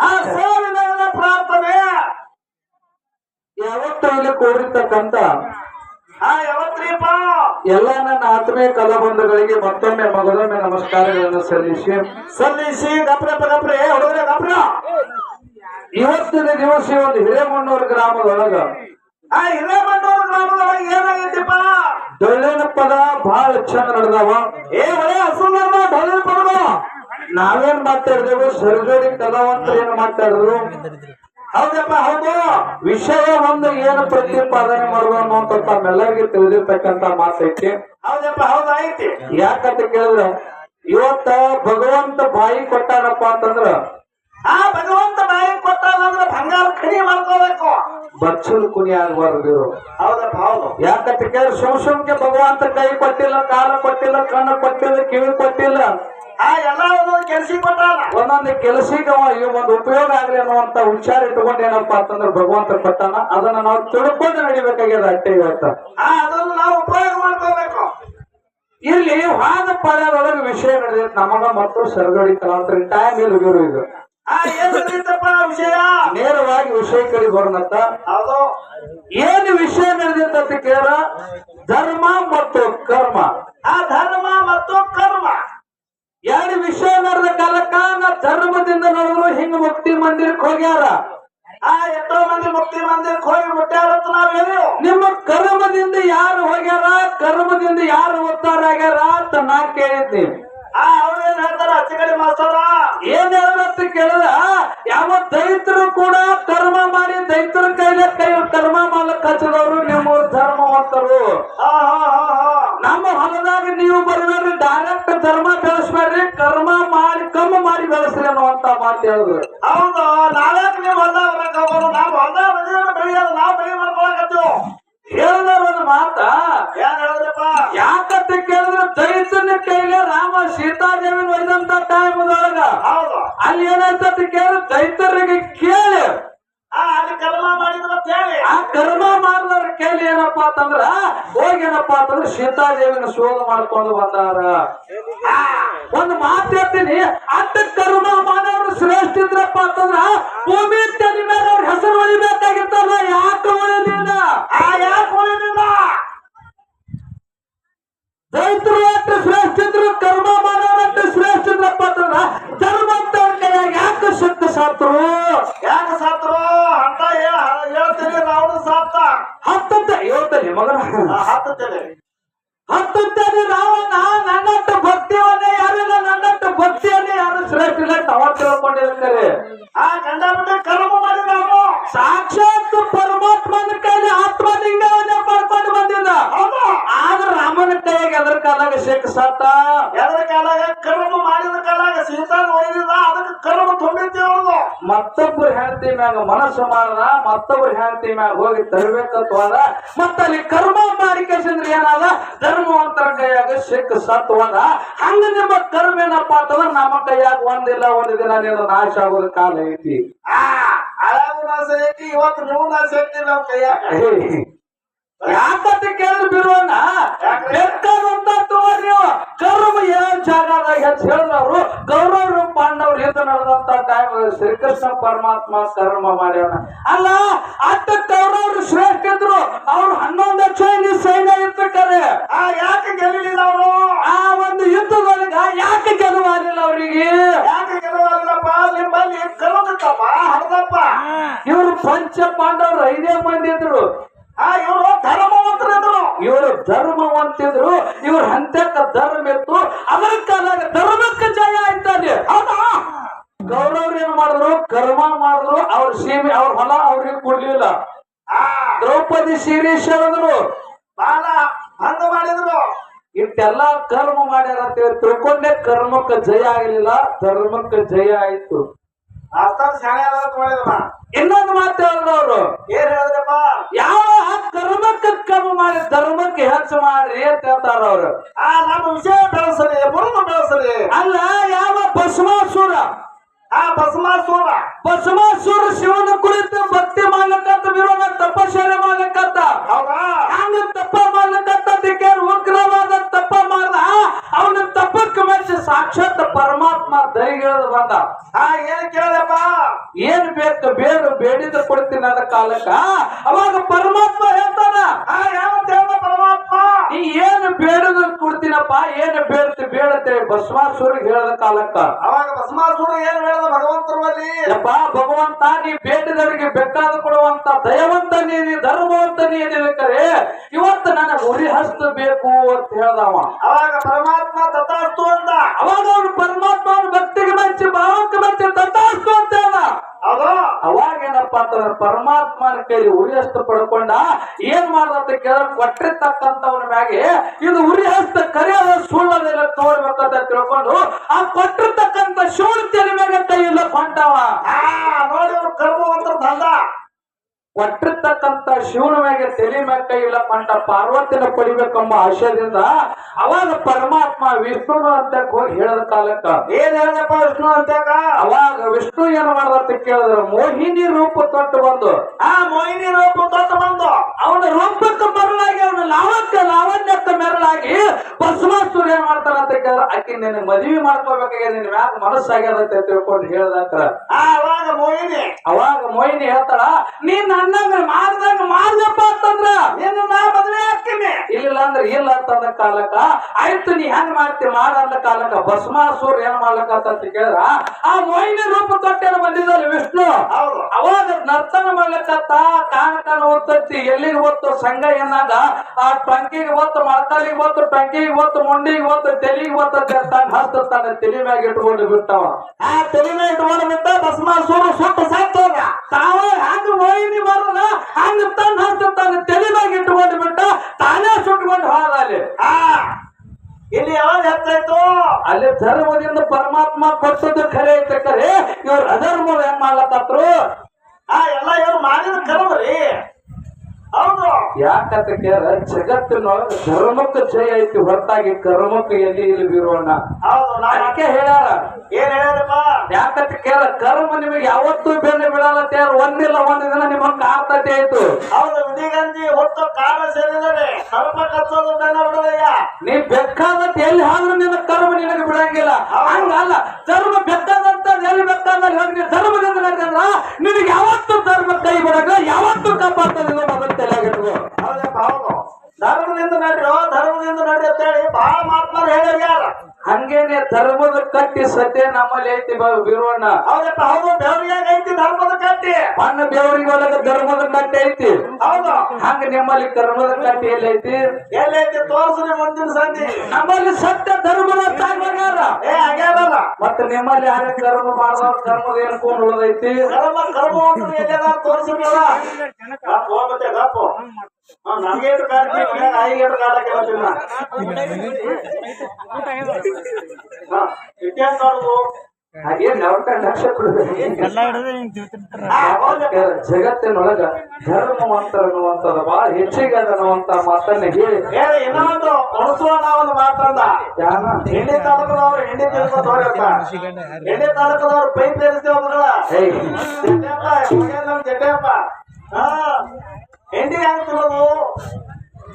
ಆ ಸಾವಿನ ಪ್ರಾರ್ಥನೆ. ಯಾವತ್ತೂ ಇಲ್ಲಿ ಕೂಡಿರ್ತಕ್ಕಂತ ಆ ಎಲ್ಲ ನನ್ನ ಆತ್ಮೀಯ ಕಲಾಬಂಧುಗಳಿಗೆ ಮತ್ತೊಮ್ಮೆ ಮಗದೊಮ್ಮೆ ನಮಸ್ಕಾರಗಳನ್ನು ಸಲ್ಲಿಸಿ. ಸಲ್ಲಿಸಿ ಗಪ್ರೆ ಗಪ್ರೆ ಹುಡುಗರೆ ಗಪ್ರ. ಇವತ್ತಿನ ದಿವಸ ಒಂದು ಹಿರೇಮಣ್ಣೂರು ಗ್ರಾಮದೊಳಗ. ಆ ಹಿರೇಮಣ್ಣೂರು ಗ್ರಾಮದೊಳಗೆ ಏನಾಗೈತಿಪ್ಪ ಡೊಳ್ಳಿನ ಪದ ಬಹಳ ಚಂದ ನಡೆದವ. ಏ ಒಳ್ಳೆ ಹಸುನ ಡೊಳ್ಳಿನ ಪಡದ ನಾವೇನ್ ಮಾತಾಡಿದೆವು? ಸರ್ಜೋಡಿ ಕಲಾವಂತರು ಏನ್ ಮಾತಾಡಿದ್ರು ಹೌದಪ್ಪ ಹೌದು. ವಿಷಯ ಒಂದು ಏನು ಪ್ರತಿಪಾದನೆ ಮಾಡುವ ಅನ್ನುವಂತ ತಮ್ಮೆಲ್ಲರಿಗೆ ತಿಳಿದಿರ್ತಕ್ಕಂತ ಮಾತೈತಿ. ಹೌದಪ್ಪ ಹೌದು ಐತಿ ಯಾಕಂತ ಕೇಳಿದ್ರೆ ಇವತ್ತ ಭಗವಂತ ಬಾಯಿ ಕೊಟ್ಟಾನಪ್ಪ ಅಂತಂದ್ರ ಆ ಭಗವಂತ ಬಾಯಿ ಕೊಟ್ಟಾನಂದ್ರೆ ಬಂಗಾರ ಖಡಿ ಮಾಡ್ಕೋಬೇಕು. ಬಚ್ಚಲು ಕುನಿ ಆಗ್ಬಾರ್ದು. ಹೌದಪ್ಪ ಹೌದು. ಯಾಕಂತ ಕೇಳಿದ್ರೆ ಸುಮ್ ಭಗವಂತ ಕೈ ಕೊಟ್ಟಿಲ್ಲ ಕಾಲ ಕೊಟ್ಟಿಲ್ಲ ಕಣ್ಣು ಕೊಟ್ಟಿಲ್ಲ ಕಿವಿ ಕೊಟ್ಟಿಲ್ಲ. ಆ ಎಲ್ಲ ಕೆಲಸ ಕೊಟ್ಟಾನ. ಒಂದೊಂದು ಕೆಲಸಕ್ಕೆ ಒಂದು ಉಪಯೋಗ ಆಗ್ಲಿ ಅನ್ನುವಂತ ವಿಚಾರ ಇಟ್ಕೊಂಡು ಏನಪ್ಪಾ ಅಂತಂದ್ರೆ ಭಗವಂತ ಕೊಟ್ಟಾನ. ಅದನ್ನ ನಾವು ತಿಳ್ಕೊಂಡು ನಡಿಬೇಕಾಗ್ಯದ ಅಟ್ಟೆ ಇವತ್ತ. ಆ ಅದನ್ನ ನಾವು ಉಪಯೋಗ ಮಾಡ್ಕೋಬೇಕು. ಇಲ್ಲಿ ವಾದ ಪದದೊಳಗೆ ವಿಷಯ ನಡೆದಿತ್ತು ನಮಗ ಮತ್ತು ಸರ್ಗಡಿ ಕಲಾವಂತರಿಗೆ ಟೈಮ್ ಇಲ್ಲಿ ಗುರು ಇದು. ವಿಷಯ? ನೇರವಾಗಿ ವಿಷಯ ಕಡೆ ಬರೋಣತ್ತ ಹೌದು. ಏನು ವಿಷಯ ನಡೆದಿತ್ತು ಕೇಳ? ಧರ್ಮ ಮತ್ತು ಕರ್ಮ. ಆ ಧರ್ಮ ಮತ್ತು ಕರ್ಮ. ಎರಡು ವಿಷಯ ನಡೆದ ಕಾಲಕ್ಕ ನಾ ಧರ್ಮದಿಂದ ನಡೆದ್ರು ಹಿಂಗ ಮುಕ್ತಿ ಮಂದಿರಕ್ಕೆ ಹೋಗ್ಯಾರ. ಆ ಎಷ್ಟೋ ಮಂದಿ ಮುಕ್ತಿ ಮಂದಿರಕ್ಕೆ ಹೋಗಿ ಮುಟ್ಟ್ಯಾರ ನಾವ್ ನಿಮ್ಮ ಕರ್ಮದಿಂದ ಯಾರು ಹೋಗ್ಯಾರ ಕರ್ಮದಿಂದ ಯಾರು ಒತ್ತಾರ ಆಗ್ಯಾರ ಅಂತ ನಾ ಕೇಳಿದ್ದೆ ಆ ಅವ್ರೇನ್ ಹೇಳ್ತಾರ? ಅಚ್ಚ ಕಡೆ ಮಾಸ್ತರ. ಏನ್ ಹೇಳಂತ ಕೇಳಿದ ಯಾವ ದೈತರು ಕೂಡ ಕರ್ಮ ಮಾಡಿ ದೈತರ ಕೈಲೇ ಕೈ ಕರ್ಮ ಮಾಡಕ್ ಹಚ್ಚದವ್ರು ನಿಮ್ಮ ಧರ್ಮವಂತರು. ಹಾ ಹಾ ಹಾ ಹಾ. ಹೊಲದಾಗ ನೀವು ಬರ್ಬೇಡ್ರಿ ಡೈರೆಕ್ಟ್ ಧರ್ಮ ಬೆಳೆಸ್ಬೇಡ್ರಿ ಕರ್ಮ ಮಾಡಿ ಕಮ್ಮ ಮಾಡಿ ಬೆಳೆಸ್ರಿ ಅನ್ನುವಂತ ಮಾತು ಹೇಳಿದ್ರು. ಏನಪ್ಪಾ ಅಂತಂದ್ರ, ಹೋಗಿ ಏನಪ್ಪಾ ಅಂತಂದ್ರ ಸೀತಾದೇವಿನ ಶೋಧ ಮಾಡ್ಕೊಂಡು ಬಂದಾರ. ಒಂದು ಮಾತು ಹೇಳ್ತೀನಿ ಅಡ್ಡ ಕರ್ಮ ಮಾನವರು ಶ್ರೇಷ್ಠ ಇದ್ರಪ್ಪ ಅಂತಂದ್ರ, ಭೂಮಿ ತಲೆ ಮೇಲೆ ಹೆಸರು ಹೊಳಿಬೇಕಾಗಿತ್ತಲ್ಲ ಯಾಕೆ ಹೊಳಿಲಿಲ್ಲ ಆ ಯಾಕೆ ಉಳಿದಿಲ್ಲ? ಮಗನ ಹತ್ತುತ್ತೇನೆ ರಾವಣ ನನ್ನ ಭಕ್ತಿಯನ್ನೇ ಮತ್ತೊಬ್ಬರು ಹೆಂಡತಿ ಮ್ಯಾಗ ಮನಸ್ಸು ಮಾಡದ ಮತ್ತೊಬ್ಬರು ಹೆಂಡತಿ ಮ್ಯಾಗ ಹೋಗಿ ತರಬೇಕಂತ ಹೋದ ಮತ್ತ ಅಲ್ಲಿ ಕರ್ಮ ಮಾಡಿಕೆಸಿಂದ್ರೆ ಏನಾದ? ಧರ್ಮವಂತರ ಕೈಯಾಗ ಸಿಕ್ಕ ಸತ್ ಹೋದ. ಹಂಗ ನಿಮ್ಮ ಕರ್ಮ ಏನಪ್ಪಾ ಅಂತಂದ್ರ ನಮ್ಮ ಕೈಯಾಗ ಒಂದಿಲ್ಲ ಒಂದು ದಿನ ನೀನು ನಾಶ ಆಗೋದ ಕಾಲ ಐತಿ. ಆ ಅಳಗು ನಾಶ ಐತಿ ಇವತ್ತು ನೀವು ನಾಶ ಐತಿ ನಮ್ಮ ಕೈಯಾಗ. ಯಾಕಂತ ಕೇಳಿದ್ರೆ ಬಿರುವನ್ನ ಯಾಕ್ರಿ? ಬೇಕಾದಂತ ತಗೋರಿ ನೀವು. ಕರ್ಮ ಏನ್ ಜಾಗದಾಗ ಹೆಚ್ಚು ಹೇಳಿದವರು? ಗೌರವರು ಪಾಂಡವ್ರು ಯುದ್ಧ ನಡೆದಂತ ಟೈಮ್ ಶ್ರೀಕೃಷ್ಣ ಪರಮಾತ್ಮ ಕರ್ಮ ಮಾಡ್ಯವನ ಅಲ್ಲ ಅತ್ತ ಕೌರವರು ಶ್ರೇಷ್ಠ ಇದ್ರು. ಅವ್ರು ಹನ್ನೊಂದು ಸೈನ್ಯ ಸೈನ್ಯ ಇರ್ತಕ್ಕರೆ ಆ ಯಾಕೆ ಗೆಲ್ಲಿಲ್ಲ ಅವರು ಆ ಒಂದು ಯುದ್ಧದೊಳಗ ಯಾಕೆ ಗೆಲುವಾಗಿಲ್ಲ ಅವರಿಗೆ? ಯಾಕೆ ಗೆಲುವಾಗಿಲ್ಲಪ್ಪ? ನಿಮ್ಮಲ್ಲಿ ಕರುತ್ತಪ್ಪ ಹರದಪ್ಪ ಇವರು ಪಂಚ ಪಾಂಡವರು ಐದೇ ಮಂದಿ ಇದ್ರು. ಆ ಧರ್ಮವಂತಿದ್ರು ಇವ್ರ ಹಂತಕ್ಕ ಧರ್ಮ ಇತ್ತು ಅದರ ಕಾಲಾಗ ಧರ್ಮಕ್ಕೆ ಜಯ ಆಯ್ತಾನೆ ಗೌರವ್ರು ಏನ್ ಮಾಡಿದ್ರು? ಕರ್ಮ ಮಾಡಿದ್ರು ಅವ್ರ ಸೀಮೆ ಅವ್ರ ಹೊಲ ಅವ್ರಿಗೆ ಕೊಡ್ಲಿಲ್ಲ. ಆ. ದ್ರೌಪದಿ ಸೀರೀಶ್ ಹೇಳಿದ್ರು ಬಾಲ ಹಂಗ ಮಾಡಿದ್ರು. ಇಂತೆಲ್ಲ ಕರ್ಮ ಮಾಡ್ಯಾರ ಅಂತ ಹೇಳಿ ತಿಳ್ಕೊಂಡೆ ಕರ್ಮಕ್ಕೆ ಜಯ ಆಗಲಿಲ್ಲ ಧರ್ಮಕ್ಕೆ ಜಯ ಆಯ್ತು. ಅಷ್ಟೊಂದು ಶಾಣೆ ಇನ್ನೊಂದು ಮಾತು ಹೇಳಿದವರು. ಏನ್ ಹೇಳಿದ್ರಪ್ಪ? ಯಾವ ಕರ್ಮಕ್ಕೆ ಕಮ್ಮಿ ಮಾಡಿ ಧರ್ಮಕ್ಕೆ ಹೆಚ್ಚು ಮಾಡ್ರಿ ಅಂತ ಹೇಳ್ತಾರ ಅವ್ರು. ಆ ನಮ್ಮ ವಿಷಯ ಬೆಳೆಸರಿ ಮುರುಮ ಬೆಳೆಸರಿ. ಅಲ್ಲ ಯಾವ ಭಸ್ಮಾಸುರ? ಆ ಭಸ್ಮಾಸುರ. ಭಸ್ಮಾಸುರ ಶಿವನ ಕುರಿತು ಭಕ್ತಿ ಮಾಡ್ಲಕ್ಕಂತ ವಿರೋಧ ಮಾಡ್ಲಕ್ಕಂತ ಹೌದಾ? ಹಂಗ ತಪ್ಪ ಮಾಡ್ಲಕ್ಕಂತ ದಿಕ್ಕೇರ್ ಪರಮಾತ್ಮ ದೈಗಿಳಿದು ಬಂದ. ಆ, ಏನ್ ಕೇಳಪ್ಪ? ಏನ್ ಬೇಕು ಬೇರು ಬೇಡಿದ ಕೊಡ್ತೀನಿ ಅದ ಕಾಲಕ್ಕ. ಅವಾಗ ಪರಮಾತ್ಮ ಹೇಳ್ತಾನ, ಆ ಹೇಳ ಪರಮಾತ್ಮ? ನೀ ಏನು ಬೇಡದ ಕೊಡ್ತೀನಪ್ಪ, ಏನು ಬೇಡ್ತಿ ಬೇಡತ್ತೆ ಬಸವಾಸುರಿಗೆ ಹೇಳದ ಕಾಲಕ್ಕ. ಅವಾಗ ಭಸ್ಮಾಸುರ ಏನ್ ಹೇಳದ ಬಲ್ಲಿ ಯಪ್ಪ ಭಗವಂತ ನೀ ಬೇಟಿದವರಿಗೆ ಬೇಕಾದ ಕೊಡುವಂತ ದಯವಂತ ನೀನಿ ಧರ್ಮವಂತ ನೀನಿದೆ ಕರೆ ಇವತ್ತು ನನಗೆ ಉರಿ ಹಸ್ತ ಬೇಕು ಅಂತ ಹೇಳ್ದವ. ಅವಾಗ ಪರಮಾತ್ಮ ತಥಾಸ್ತು ಅಂತ. ಅವಾಗ ಅವನು ಪರಮಾತ್ಮನ ಭಕ್ತಿಗೆ ಮೆಚ್ಚಿ ಭಾವಕ್ಕೆ ಮೆಚ್ಚಿ ತಥಾಸ್ತು ಅಂತ ಹೇಳ್ದ. ಅವಾಗ ಏನಪ್ಪ ಅಂತಂದ್ರೆ ಪರಮಾತ್ಮನ ಕೈಲಿ ಉರಿ ಪಡ್ಕೊಂಡ ಏನ್ ಮಾಡ್ದಂತ ಕೇಳಿದ್ರೆ ಕೊಟ್ಟಿರ್ತಕ್ಕಂಥವನ ಮ್ಯಾಗೆ ಇದು ಉರಿ ಹಸ್ತ ಕರೆಯೋದ ಸುಳ್ಳದೆಲ್ಲ ತೋರ್ಬೇಕಂತ ತಿಳ್ಕೊಂಡು ಆ ಕೊಟ್ಟಿರ್ತಕ್ಕಂಥ ಶಿವನ ಮೇಲೆ ಕೈ ಇಲ್ಲ ಆ, ನೋಡಿ ಅವ್ರು ಕರ್ಮವಂತರ ದಂಡ ಕೊಟ್ಟಿರ್ತಕ್ಕಂಥ ಶಿವನ ಮ್ಯಾಗೆ ತಲೆ ಮ್ಯಾಗ ಕೈ ಇಲ್ಲ ಕಂಡ ಪಾರ್ವತಿನ ಪಡಿಬೇಕೆಂಬ ಆಶಯದಿಂದ ಅವಾಗ ಪರಮಾತ್ಮ ವಿಷ್ಣುನು ಅಂತ ಹೋಗಿ ಹೇಳದ ಕಾಲಕ್ಕ. ಏನ್ ಹೇಳಪ್ಪ ವಿಷ್ಣು ಅಂತ ಅವಾಗ ವಿಷ್ಣು ಏನ್ ಮಾಡ್ದ ಅಂತ ಕೇಳಿದ್ರ ಮೋಹಿನಿ ರೂಪ ತೊಟ್ಟು ಬಂದು. ಆ ಮೋಹಿನಿ ರೂಪ ತೊಟ್ಟು ಬಂದು. ಅವನ ರೂಪಕ್ಕೆ ಮರಳಾಗಿ ಅವನ ಲಾವಕ್ಕೆ ಲಾವಣ್ಯಕ್ಕೆ ಮೆರಳಾಗಿ ಭಸ್ಮಾಸುರ ಏನ್ ಮಾಡ್ತಾರ ಅಂತ ಕೇಳಿದ್ರೆ ಆಕಿ ನಿನ್ನ ಮದುವೆ ಮಾಡ್ಕೋಬೇಕಾಗಿ ನಿನ್ ಮ್ಯಾಗ ಮನಸ್ಸಾಗ್ಯದ ಅಂತ ತಿಳ್ಕೊಂಡು ಆ ಅವಾಗ ಮೋಹಿನಿ. ಅವಾಗ ಮೋಹಿನಿ ಹೇಳ್ತಾಳ ನೀನ್ ನನ್ನಂಗ ಮಾಡ್ದಂಗ ಮಾರ್ದಪ್ಪ ಅಂತಂದ್ರ ನಿನ್ನ ನಾ ಮದುವೆ ಹಾಕ್ತೀನಿ ಇಲ್ಲ ಅಂದ್ರೆ ಇಲ್ಲ ಅಂತಂದ ಕಾಲಕ್ಕ, ಆಯ್ತು ನೀ ಹೆಂಗ್ ಮಾಡ್ತಿ? ಮಾಡ ಅಂದ ಕಾಲಕ್ಕ, ಭಸ್ಮಾಸುರ್ ಏನ್ ಮಾಡ್ಲಕ್ಕ ಅಂತ ಕೇಳಿದ್ರ, ಆ ಮೊಯ್ನ ರೂಪ ತೊಟ್ಟೆನ ಬಂದಿದ್ದಲ್ಲ ವಿಷ್ಣು. ಹೌದು. ಅವಾಗ ನರ್ತನ ಮಾಡ್ಲಿಕ್ಕತ್ತ ಕಾಣ ಕಾಣ ಓದ್ತೈತಿ ಎಲ್ಲಿಗೆ ಓದ್ತು ಸಂಘ ಏನಾಗ ಆ ಟಂಕಿಗೆ ಓದ್ತು ಮಳಕಾಲಿಗೆ ಓದ್ತು ಟಂಕಿಗೆ ಓದ್ತು ಮುಂಡಿಗೆ ಓದ್ತು ತೆಲಿಗೆ ಓದ್ತೈತಿ ಅಂತ ಹಸ್ತ ತನ್ನ ತಲೆ ಮ್ಯಾಗ ಇಟ್ಕೊಂಡು ಬಿಟ್ಟವ. ಆ ತೆಲಿನ ಇಟ್ಕೊಂಡು ಬಿಟ್ಟ ಭಸ್ಮಾಸುರ ಸುಟ್ಟು ಸಾಕ್ತೋಗ ತಾವ ಹಂಗ ಹೋಯಿನಿ ಬರೋದ ಹಂಗ ತನ್ನ ಹಸ್ತ ತನ್ನ ತಲೆ ಮ್ಯಾಗ ಇಟ್ಕೊಂಡು ಬಿಟ್ಟ ತಾನೇ ಸುಟ್ಕೊಂಡು ಹೋದ ಅಲ್ಲಿ. ಆ, ಇಲ್ಲಿ ಯಾವ್ದು ಹೆಚ್ಚಾಯ್ತು? ಅಲ್ಲಿ ಧರ್ಮದಿಂದ ಪರಮಾತ್ಮ ಕೊಡ್ಸೋದು ಖರೆ ಐತೆ ಕರೆ. ಇವ್ರ ಅಧರ್ಮ ಹೆಂಗ್ ಮಾಡ್ಲತ್ತತ್ರು ಆ ಎಲ್ಲ ಏನು ಮಾಡಿದ ಕರ್ಮ ರೀ ಹೌದು ಯಾಕಂತ ಕೇಳ ಜಗತ್ತಿನೊಳಗ ಧರ್ಮಕ್ಕೆ ಜಯ ಐತಿ ಹೊರತಾಗಿ ಕರ್ಮಕ್ಕೆ ಎಲ್ಲಿ ಇಲ್ಲಿ ಬೀರೋಣ ಅದಕ್ಕೆ ಹೇಳ್ಯಾರ. ಏನ್ ಹೇಳ್ಯಾರಪ್ಪ? ಯಾಕಂತ ಕೇಳ ಕರ್ಮ ನಿಮಗೆ ಯಾವತ್ತೂ ಬೆನ್ನು ಬಿಡಲ್ಲ ತೇರ ಒಂದಿಲ್ಲ ಒಂದ್ ದಿನ ನಿಮ್ಮ ಕಾರ್ತತೆ ಆಯ್ತು. ಹೌದು ವಿಧಿಗಂಜಿ ಹೊತ್ತು ಕಾಲ ಸೇರಿದರೆ ಕರ್ಮ ಕಚ್ಚೋದು ಬೆನ್ನ ಬಿಡದಯ್ಯ. ನೀ ಬೆಕ್ಕಾದಂತ ಎಲ್ಲಿ ಹಾದ್ರು ನಿನ್ನ ಕರ್ಮ ನಿನಗೆ ಬಿಡಂಗಿಲ್ಲ. ಹಂಗಲ್ಲ ಧರ್ಮ ಬೆಕ್ಕಾದಂತ ಎಲ್ಲಿ ಹೋಗಿ ನೀ ಧರ್ಮದಿಂದ ನಡೆದ್ರ ನಿನಗೆ ಯಾವತ್ತೂ ಧರ್ಮ ಕೈ ಬಿಡಂಗಿಲ್ಲ ಯಾವತ್ತೂ ಕಾಪಾಡ್ತದೆ ಮೊದಲು ತಲೆಯಾಗಿಟ್ಕೋ ಹೌದಪ್ಪ ಹೌದು ಧರ್ಮದಿಂದ ನಡ್ರಿ ಧರ್ಮದಿಂದ ನಡ್ರಿ ಅಂತ ಹೇಳಿ ಬಹಳ ಮಾತ್ಮಾರು ಹೇಳ್ಯಾರ ಯಾರ? ಹಂಗೇನೆ ಧರ್ಮದ ಕಟ್ಟಿ ಸತ್ಯ ನಮ್ಮಲ್ಲಿ ಐತಿ ಬಿರುವಣ್ಣ ಬೀರೋಣ ಹೌದಪ್ಪ ಹೌದು ಬೆವರಿಯಾಗ ಐತಿ ಧರ್ಮದ ಕಟ್ಟಿ. ಮಣ್ಣ ಬೆವರಿಗೆ ಒಳಗ ಧರ್ಮದ ಕಟ್ಟಿ ಐತಿ. ಹೌದು ಹಂಗ ನಿಮ್ಮಲ್ಲಿ ಕರ್ಮದ ಕಟ್ಟಿ ಎಲ್ಲೈತಿ ಐತಿ? ಎಲ್ಲೈತಿ ತೋರ್ಸ್ರಿ ಮುಂದಿನ ಸಂಧಿ ನಮ್ಮಲ್ಲಿ ಸತ್ಯ ಧರ್ಮದ ತಾಗ್ಯಾರ ಏ ಆಗ್ಯಾರಲ್ಲ ಮತ್ತೆ ನಿಮ್ಮಲ್ಲಿ ಯಾರೇ ಕರ್ಮ ಮಾಡಿದವ್ರ ಕರ್ಮದ ಏನ್ಕೊಂಡ್ ಉಳ್ದೈತಿ? ಕರ್ಮ ಕರ್ಮ ಅಂತ ಎಲ್ಲಾರ ಗಪ್ಪು ನಮ್ಗೆ ಕಾಡ್ತಿ ಆಯಿಗೆ ಕಾಡಕ್ಕೆ ಬರ್ತಿಲ್ಲ ಇಟ್ಯಾಕ್ ಜಗತ್ತಿನೊಳಗ ಧರ್ಮವಂತರ ಅನ್ನುವಂಥದ್ದು ಬಹಳ ಹೆಚ್ಚಿಗೆ ಅನ್ನುವಂತ ಮಾತನ್ನ ಹೇಳಿ. ಹೇಳಿ ಇನ್ನೊಂದು ಉಳಿಸುವ ನಾವೊಂದು ಮಾತಂದ. ಎಣ್ಣೆ ತಾಲೂಕದವ್ರು ತಿಳ್ಕೊತವ್ರಪ್ಪ ಎಣ್ಣೆ ತಾಲೂಕದವ್ರು ಪೈಪ್ ತೆರಿಸ್ತೇವೆ ಮಗಳ. ಏಯ್ ಜಡ್ಡಪ್ಪ ಮಗ ನಮ್ ಜಡ್ಡಪ್ಪ. ಹಾ ಎಣ್ಣೆ ಹೆಂಗ್ ತಿನ್ನೋದು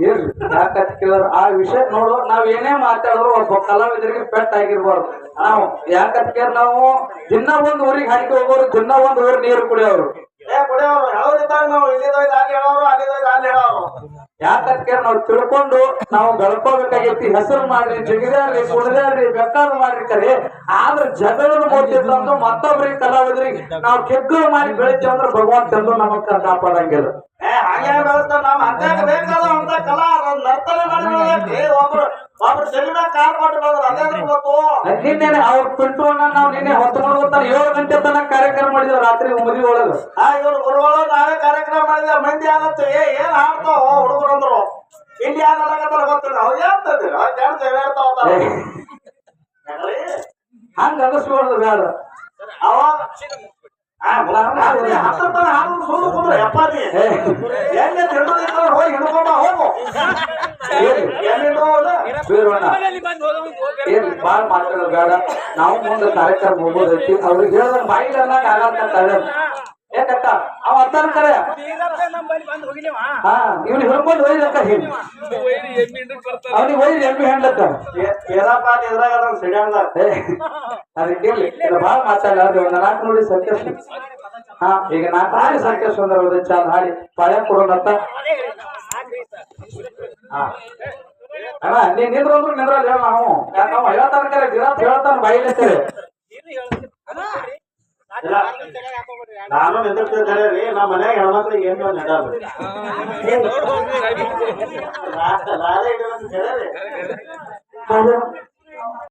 ಇರ್ಲಿ ಯಾಕಂತ ಕೇಳಿದ್ರೆ ಆ ವಿಷಯ ನೋಡು ನಾವ್ ಏನೇ ಮಾತಾಡಿದ್ರು ಒಬ್ಬ ಕಲಾವಿದರಿಗೆ ಪೆಟ್ ಆಗಿರ್ಬಾರ್ದು. ನಾವು ಯಾಕಂತ ಕೇಳಿ ನಾವು? ದಿನ ಒಂದ್ ಊರಿಗೆ ಹಾಕಿ ಹೋಗೋರು ದಿನ ಒಂದ್ ಊರ್ ನೀರು ಕುಡಿಯೋರು. ಯಾಕಂತ ನಾವು ತಿಳ್ಕೊಂಡು ನಾವು ಬೆಳ್ಕೋಬೇಕಾಗೈತಿ ಹೆಸರು ಮಾಡ್ರಿ ಜಗಿದಾರ್ರಿ ಕುಡಿದಾರ್ರಿ ಬೇಕಾದ್ ಮಾಡ್ರಿ ಕರೆ. ಆದ್ರ ಜಗಳದ ಅಂದ್ರೆ ಮತ್ತೊಬ್ರಿಗೆ ಕಲಾವಿದ್ರಿ ನಾವು ಕೆಗ್ಗು ಮಾಡಿ ಬೆಳಿತೇವೆ ಅಂದ್ರೆ ಭಗವಂತ ಎಂದು ನಮಗ್ ಕಾಪಾಡಂಗಿಲ್ಲ. ಏ ಹಾಗೆ ಬೆಳೆಸ್ತಾರ ನಾವ್ ಅಂತ್ಯಾಕ ಬೇಕಾದ ಅಂತ ಕಲಾ ನರ್ತನ ಮಾಡಿ ಒಬ್ರು ಒಬ್ರು ಸೆಲಿನ ಕಾಲ್ ಬಂದ್ರು ಅದೇ ಗೊತ್ತು ನಿನ್ನೆ ಅವ್ರ ಪಿಂಟು ಅಣ್ಣ ನಾವು ನಿನ್ನೆ ಹೊತ್ತು ಮಾಡ್ಕೊತಾರ ಏಳು ಗಂಟೆ ತನಕ ಕಾರ್ಯಕ್ರಮ ಮಾಡಿದ್ವಿ ರಾತ್ರಿ ಮದುವೆ ಒಳಗ. ಆ ಇವ್ರು ಗುರುಗಳು ನಾವೇ ಕಾರ್ಯಕ್ರಮ ಮಾಡಿದ ಮಂದಿ ಆಗತ್ತೆ. ಏ ಏನ್ ಆಡ್ತಾವ ಹುಡುಗರು? ಅಂದ್ರು ಇಲ್ಲಿ ಯಾರು ಅನ್ನಕತ್ತಾರ ಗೊತ್ತಿಲ್ಲ. ಅವ್ರು ಹೇಳ್ತದೆ ಜಾಡ್ತೇವೆ ಹೇಳ್ತಾವ ಹಂಗ ಅನಿಸ್ಬಾರ್ದು ಬೇಡ. ಅವಾಗ ಹಾಡು ಸುಳ್ಳು ಕುಂದ್ರೆ ಎಲ್ಲಿ ಹೋಗಿ ಹಿಡ್ಕೊಂಡ ಏನ್? ಬಾಳ್ ಮಾತಾಡೋದು ಬೇಡ. ನಾವು ಮುಂದೆ ಕಾರ್ಯಕ್ರಮ ಹೋಗೋದೈತಿ. ಅವ್ರಿಗೆ ಹೇಳಿದ್ರೆ ಬಾಯಿಗೆ ಅನ್ನಕ್ ಆಗಲ್ಲ ಕಕ್ಕ ಅವ ಅತ್ತಾನ ಕರೆ ಹಾ ಇವ್ನಿಗೆ ಹಿಡ್ಕೊಂಡು ಒಯ್ದಕ್ಕ ಹಿಂಗೆ ಅವನಿಗೆ ಒಯ್ದು ಎಮ್ಮಿ ಹೆಂಡಕ್ಕ ಏನಪ್ಪ ಇದ್ರಾಗ ಅದನ್ನ ಸಿಡಿಯಂಗ ಅದಕ್ಕೆ ಭಾಳ ಮಾತಾಡಲ್ಲ ಒಂದು ನಾಲ್ಕು ನೋಡಿ ಸಂಕೇಶ್ ಹಾ ಈಗ ನಾಲ್ಕು ಹಾಡಿ ಸಂಕೇಶ್ ಸುಂದರ ಒಂದು ಚಾಲ್ ಹಾಡಿ ಪಾಳ್ಯ ಕೊಡೋಣತ್ತ ಹಾ. ಅಣ್ಣ ನೀನ್ ನಿಂದ್ರು ಅಂದ್ರು ನಿಂದ್ರಲ್ಲ ಹೇಳ ನಾವು. ಯಾಕೆ ನಾವು ಹೇಳ್ತಾನ ಕರೆ ಗಿರಾತ್ ಹೇಳ್ತಾನ ಬಾಯಿಲೇತಾರೆ ಇಲ್ಲ ನಾನು ನಿಂದಿರ್ತಿದ್ದೆ ರೀ ನಮ್ಮ ಮನ್ಯಾಗ ಹೆಣ್ಮಕ್ಳಿಗೆ ಏನ್ ನಡೆಯಲ್ಲ ನಾನೇ ಇಡೋದು ಕರೆ ರೀ ಹೌದು